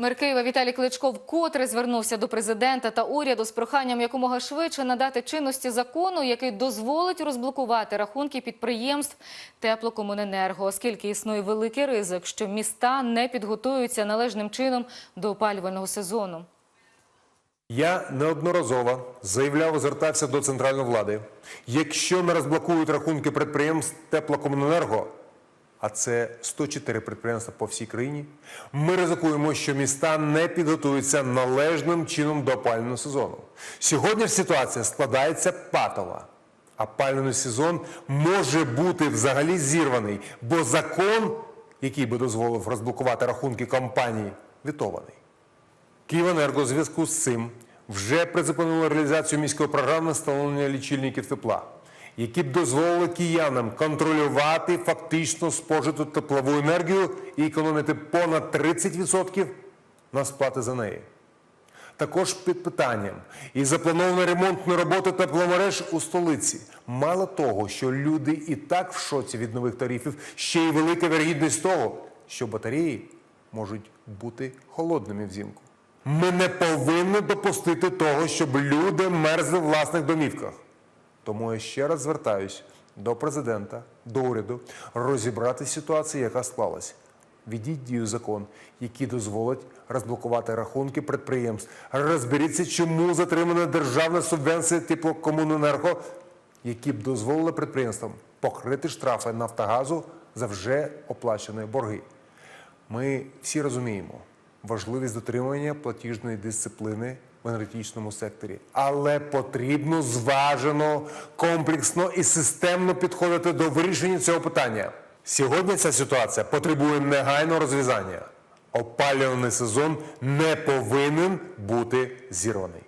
Мер Києва Віталій Кличко вкотре звернувся до президента та уряду з проханням якомога швидше надати чинності закону, який дозволить розблокувати рахунки підприємств теплокомуненерго, оскільки існує великий ризик, що міста не підготуються належним чином до опалювального сезону. Я неодноразово заявляв звертався до центральної влади. Якщо не розблокують рахунки підприємств теплокомуненерго, а це 104 підприємства по всій країні, ми ризикуємо, що міста не підготуються належним чином до опалювального сезону. Сьогодні ситуація складається патова. Опалювальний сезон може бути взагалі зірваний, бо закон, який би дозволив розблокувати рахунки компаній, вітований. Київенерго зв'язку з цим вже призупинило реалізацію міської програми встановлення лічильників тепла, які б дозволили киянам контролювати фактично спожиту теплову енергію і економити понад 30% на сплати за неї. Також під питанням і заплановані ремонтні роботи тепломереж у столиці. Мало того, що люди і так в шоці від нових тарифів, ще й велика вірогідність того, що батареї можуть бути холодними взимку. Ми не повинні допустити того, щоб люди мерзли в власних домівках. Тому я ще раз звертаюсь до президента, до уряду розібрати ситуацію, яка склалась. Введіть в дію закон, який дозволить розблокувати рахунки підприємств. Розберіться, чому затримана державна субвенція теплокомуненерго, які б дозволили підприємствам покрити штрафи Нафтогазу за вже оплачені борги. Ми всі розуміємо важливість дотримання платіжної дисципліни в енергетичному секторі, але потрібно зважено, комплексно і системно підходити до вирішення цього питання. Сьогодні ця ситуація потребує негайного розв'язання. Опалювальний сезон не повинен бути зірваний.